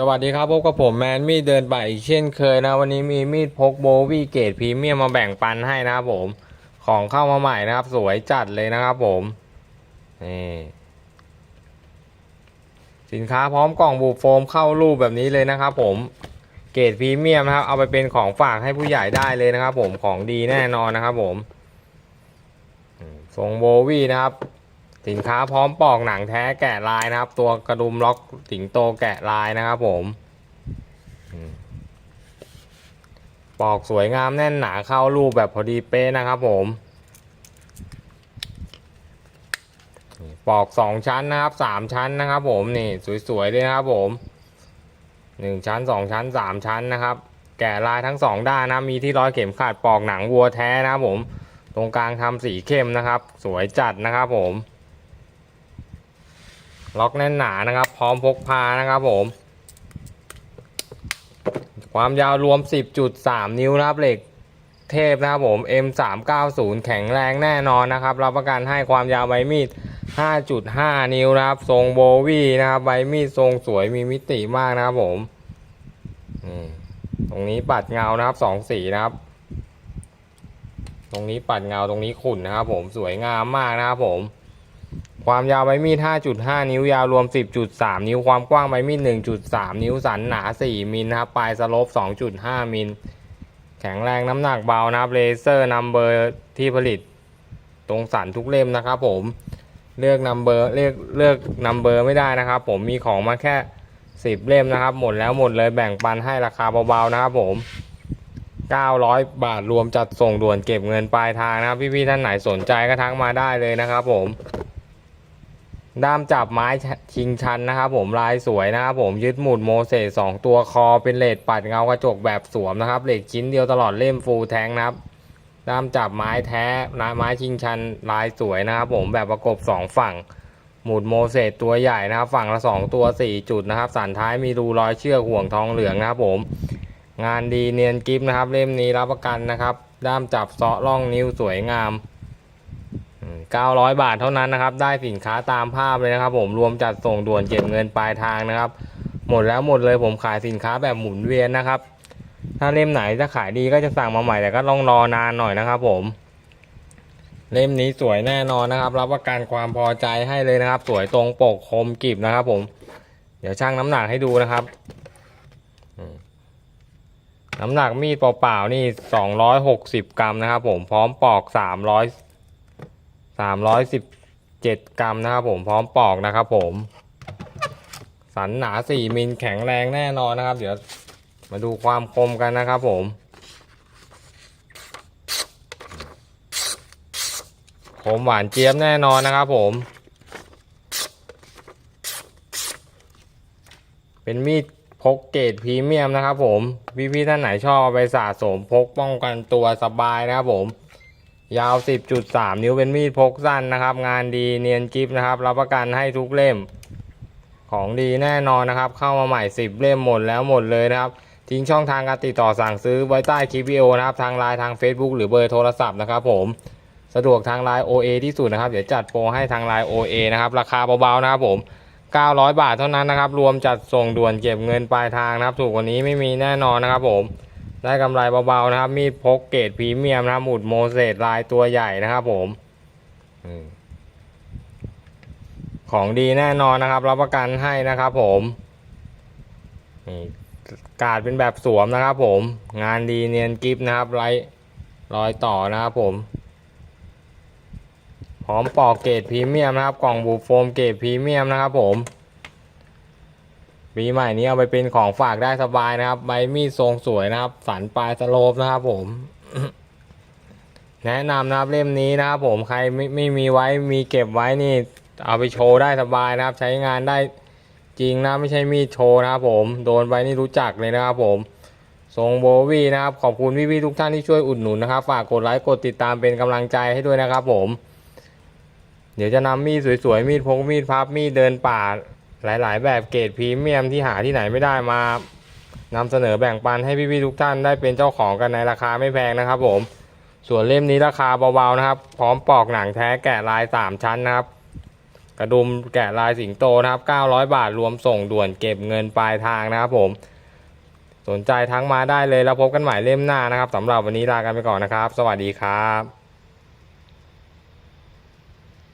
สวัสดีครับพบกับผมแมนมีดเดินไปอีกเช่นเคยนะ วันนี้มีมีดพกโบวีเกรดพรีเมียมมาแบ่งปันให้นะครับผม ของเข้ามาใหม่นะครับ สวยจัดเลยนะครับผมนี่สินค้าพร้อมกล่องบูโฟมเข้ารูปแบบนี้เลยนะครับผมเกรดพรีเมียมนะครับ เอาไปเป็นของฝากให้ผู้ใหญ่ได้เลยนะครับผมของดีแน่นอนนะครับผมทรงโบวีนะครับ สินค้าพร้อมปอกหนังแท้แกะลายนะครับ ตัวกระดุมล็อกสิงโตแกะลายนะครับผมปอกสวยงามแน่นหนาเข้ารูปแบบพอดีเป๊ะนะครับผมปอกสองชั้นนะครับสามชั้นนะครับ ผมนี่สวยๆเลยนะครับผมหนึ่งชั้นสองชั้นสามชั้นนะครับ แกะลายทั้งสองด้านนะมีที่ร้อยเข็มขัดปอกหนังวัวแท้นะครับผม ตรงกลางทำสีเข้มนะครับ สวยจัดนะครับผม ล็อกแน่นหนานะครับ พร้อมพกพานะครับผม ความยาวรวม 10.3 นิ้วนะครับเหล็กเทพนะครับผม M390 แข็งแรงแน่นอนนะครับ รับประกันให้ความยาวใบมีด 5.5 นิ้วนะครับ ทรงโบวี่นะครับ ใบมีดทรงสวยมีมิติมากนะครับผมตรงนี้ปัดเงานะครับสองสีนะครับ ตรงนี้ปัดเงาตรงนี้ขุ่นนะครับผมสวยงามมากนะครับผม ความยาวใบมีด 5.5 นิ้วยาวรวม 10.3 นิ้ว ความกว้างใบมีด 1.3 นิ้ว สันหนา 4 มิลนะครับ ปลายสโลป 2.5 มิล แข็งแรงน้ำหนักเบานะครับ เลเซอร์นัมเบอร์ที่ผลิต ตรงสันทุกเล่มนะครับผม เลือกนัมเบอร์เลือกเลือกนัมเบอร์ไม่ได้นะครับผม มีของมาแค่ 10 เล่มนะครับ หมดแล้วหมดเลยแบ่งปันให้ราคาเบาๆนะครับผม900 บาทรวมจัดส่งด่วนเก็บเงินปลายทางนะครับ พี่ๆท่านไหนสนใจก็ทักมาได้เลยนะครับผม ด้ามจับไม้ชิงชันนะครับผมลายสวยนะครับผมยึดหมุดโมเสสสองตัวคอเป็นเลดปัดเงากระจกแบบสวมนะครับเหล็กชิ้นเดียวตลอดเล่มฟูลแทงนะครับ ด้ามจับไม้แท้ไม้ชิงชันลายสวยนะครับผมแบบประกบสองฝั่ง หมุดโมเสสตัวใหญ่นะครับ ฝั่งละสองตัวสี่จุดนะครับ สันท้ายมีรูรอยเชือกห่วงทองเหลืองนะครับผม งานดีเนียนกิฟนะครับเล่มนี้รับประกันนะครับ ด้ามจับเซาะร่องนิ้วสวยงาม 900 บาทเท่านั้นนะครับ ได้สินค้าตามภาพเลยนะครับ ผมรวมจัดส่งด่วนเก็บเงินปลายทางนะครับ หมดแล้วหมดเลยผมขายสินค้าแบบหมุนเวียนนะครับ ถ้าเล่มไหนจะขายดีก็จะสั่งมาใหม่แต่ก็ต้องรอนานหน่อยนะครับ ผม เล่มนี้สวยแน่นอนนะครับ รับประกันความพอใจให้เลยนะครับ สวยตรงปกคมกริบนะครับ ผม เดี๋ยวชั่งน้ำหนักให้ดูนะครับน้ำหนักมีดเปล่าๆนี่ 260 กรัมนะครับผม พร้อมปอก 300 สามร้อยสิบเจ็ดกรัมนะครับผมพร้อมปอกนะครับผม สันหนาสี่มิลแข็งแรงแน่นอนนะครับ เดี๋ยวมาดูความคมกันนะครับผม คมหวานเจี๊ยบแน่นอนนะครับผม เป็นมีดพกเกรดพรีเมียมนะครับผม พี่ๆท่านไหนชอบไปสะสมพกป้องกันตัวสบายนะครับผม ยาว 10.3 นิ้วเป็นมีดพกสั้นนะครับ งานดีเนียนกิฟนะครับ รับประกันให้ทุกเล่ม ของดีแน่นอนนะครับ เข้ามาใหม่ 10 เล่มหมดแล้วหมดเลยนะครับ ทิ้งช่องทางการติดต่อสั่งซื้อไว้ใต้คลิปวิดีโอนะครับ ทางไลน์ทาง Facebook หรือเบอร์โทรศัพท์นะครับ ผม สะดวกทางไลน์ OA ที่สุดนะครับ เดี๋ยวจัดโปรให้ทางไลน์ OA นะครับ ราคาเบาๆนะครับผม 900 บาทเท่านั้นนะครับ รวมจัดส่งด่วนเก็บเงินปลายทางนะครับ ถูกกว่านี้ไม่มีแน่นอนนะครับผม ได้กำไรเบาๆนะครับ มีพกเกรดพรีเมียมนะครับหมุดโมเสสลายตัวใหญ่นะครับผมของดีแน่นอนนะครับ รับประกันให้นะครับผมการดเป็นแบบสวมนะครับผม งานดีเนียนกิฟนะครับไรรอยต่อนะครับผมพร้อมปอกเกรดพรีเมียมนะครับ กล่องบูโฟมเกรดพรีเมียมนะครับผม ปีใหม่นี้เอาไปเป็นของฝากได้สบายนะครับใบมีดทรงสวยนะครับ สันปลายสโลปนะครับผม แนะนำนะครับเล่มนี้นะครับผมใครไม่ไม่มีไว้มีเก็บไว้นี่ เอาไปโชว์ได้สบายนะครับ ใช้งานได้จริงนะไม่ใช่มีดโชว์นะครับผมโดนไปนี่รู้จักเลยนะครับผมทรงโบวี่นะครับ ขอบคุณพี่ๆทุกท่านที่ช่วยอุดหนุนนะครับ ฝากกดไลค์กดติดตามเป็นกำลังใจให้ด้วยนะครับผม เดี๋ยวจะนำมีดสวยๆ มีดพกมีดพับมีดเดินป่า หลาย ๆ แบบเกรดพรีเมียมที่หาที่ไหนไม่ได้มานำเสนอแบ่งปันให้พี่ๆทุกท่านได้เป็นเจ้าของกันในราคาไม่แพงนะครับ ผม ส่วนเล่มนี้ราคาเบาๆนะครับ พร้อมปอกหนังแท้แกะลาย 3 ชั้นนะครับ กระดุมแกะลายสิงโตนะครับ 900 บาทรวมส่งด่วนเก็บเงินปลายทางนะครับ ผม สนใจทั้งมาได้เลยแล้วพบกันใหม่เล่มหน้านะครับสำหรับวันนี้ลากันไปก่อนนะครับ สวัสดีครับ